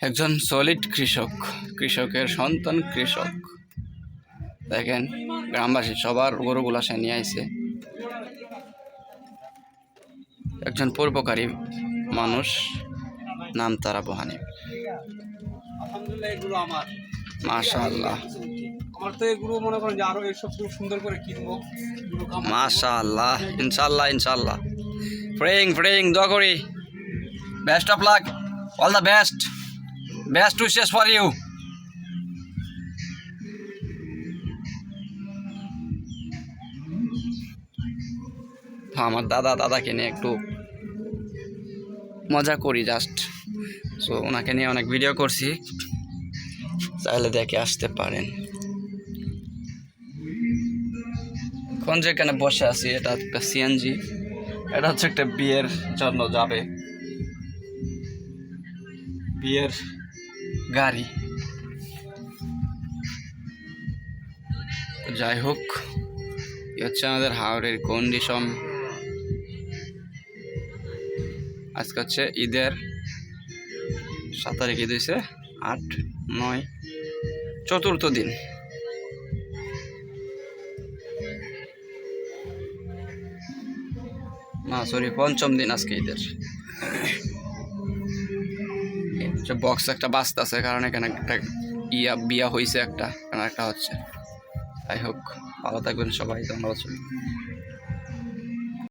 একজন সলিড কৃষক কৃষকের সন্তান কৃষক। দেখেন গ্রামবাসী সবার গরুগুলা সে নিয়ে আইছে। একজন পূর্বকারী মানুষ নাম তারা বহানি। আমার। মাশাআল্লাহ। তো এগুলো মনে করেন যে আরও এইসব খুব সুন্দর করে কিনবো। এগুলো কামাই- মাশাআল্লাহ ইনশাআল্লাহ ইনশাআল্লাহ। প্রেইং প্রেইং দোয়া করি। Best of luck all the best best wishes for you আমার দাদা, দাদাকে নিয়ে একটু মজা করি জাস্ট সো ওনাকে নিয়ে অনেক ভিডিও করছি। চাইলে দেখে আসতে পারেন। এখন যেখানে বসে আছি, এটা একটা সিএনজি এটা হচ্ছে একটা বিয়ের জন্য যাবে। বিয়ের গাড়ি। যাই হোক হচ্ছে আমাদের হাওড়ের কন্ডিশন আজকে হচ্ছে ঈদের সাত তারিখ ঈদ হয়েছে আট, নয়, চতুর্থ দিন। না সরি পঞ্চম দিন আজকে ঈদের। বক্স একটা বাস্ত আছে, কারণ এখানে একটা ইয়া, বিয়া হয়েছে একটা কারণ একটা হচ্ছে। যাই হোক, ভালো থাকবেন সবাই, ধন্যবাদ